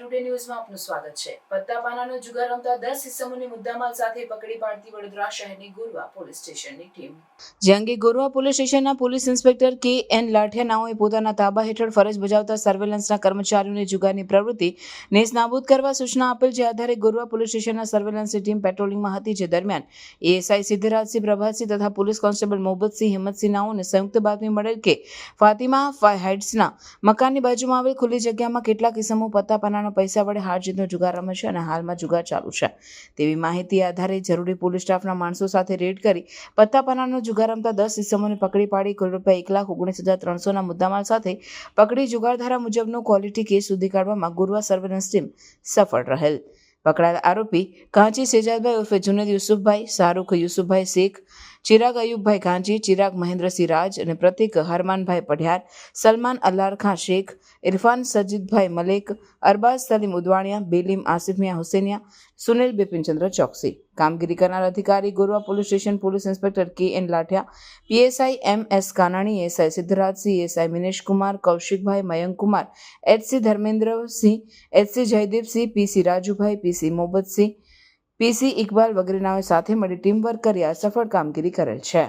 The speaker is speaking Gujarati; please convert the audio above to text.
ટુડે ન્યૂઝમાં આપનું સ્વાગત છે. પત્તાપાનાનો જુગાર રમતા દસ ઇસમોની મુદ્દામાલ સાથે પકડી પાડતી વડોદરા શહેરની ગોરવા પોલીસ સ્ટેશનની ટીમ. જે અંગે ગોરવા પોલીસ સ્ટેશનના પોલીસ ઇન્સ્પેક્ટર કે એન લાઠિયાનાઓએ પોતાના તાબા હેઠળ ફરજ બજાવતા સર્વેલન્સના કર્મચારીઓને જુગારની પ્રવૃત્તિ નેસ્નાબૂદ કરવા સૂચના આપેલ જે આધારે ગોરવા પોલીસ સ્ટેશનના સર્વેલન્સની ટીમ પેટ્રોલિંગમાં હતી જે દરમિયાન એએસઆઈ સિદ્ધરાજસિંહ, પ્રભાતસિંહ તથા પોલીસ કોન્સ્ટેબલ મોહબ્બતસિંહ હિંમતસિંહ નાઓને સંયુક્ત બાતમી મળેલ કે ફાતિમા હાઇટ્સના મકાનની બાજુમાં આવેલ ખુલ્લી જગ્યામાં કેટલાક કિસ્મો પત્તાપાનાનો પૈસા વડે હાર જીતનો જુગાર રમે છે અને હાલમાં જુગાર ચાલુ છે. તેવી માહિતી આધારે જરૂરી પોલીસ સ્ટાફના માણસો સાથે રેડ કરી પત્તાપાનાનો જુગાર રમતા દસ ઇસમોને પકડી પાડી, કુલ રૂપિયા એક લાખ ઓગણીસ હજાર ત્રણસોના મુદ્દામાલ સાથે પકડી જુગારધારા મુજબનો ક્વોલિટી કેસ સુધી કાઢવામાં ગુરવા સર્વેલન્સ ટીમ સફળ રહેલ. પકડાયેલ આરોપી કાંચી સેજાદભાઈ ઉર્ફે જુનેદ યુસુફભાઈ, શાહરૂખ યુસુફભાઈ શેખ, ચિરાગ અયુબભાઈ કાંચી, ચિરાગ મહેન્દ્રસિંહ રાજ અને પ્રતિક હરમાનભાઈ પઢિયાર, સલમાન અલ્લાર ખાં શેખ, ઇરફાન સજીદભાઈ મલેક, અરબાઝ સલીમ ઉદવાણિયા, બેલીમ આસિફ મિયા હુસેનિયા, સુનિલ બિપિનચંદ્ર ચોકસી. કામગીરી કરનાર અધિકારી Gorwa police station police inspector K N Lathiya, PSI M S Kanani, SI Siddhrajsinh SI Minesh Kumar, Kaushikbhai Mayank Kumar HC Dharmendrasinh HC Jaydeepsinh PC Rajubhai PC Mobatsinh PC Iqbal વગેરેનાઓએ સાથે મળી ટીમ વર્ક કરી આ સફળ કામગીરી કરેલ છે.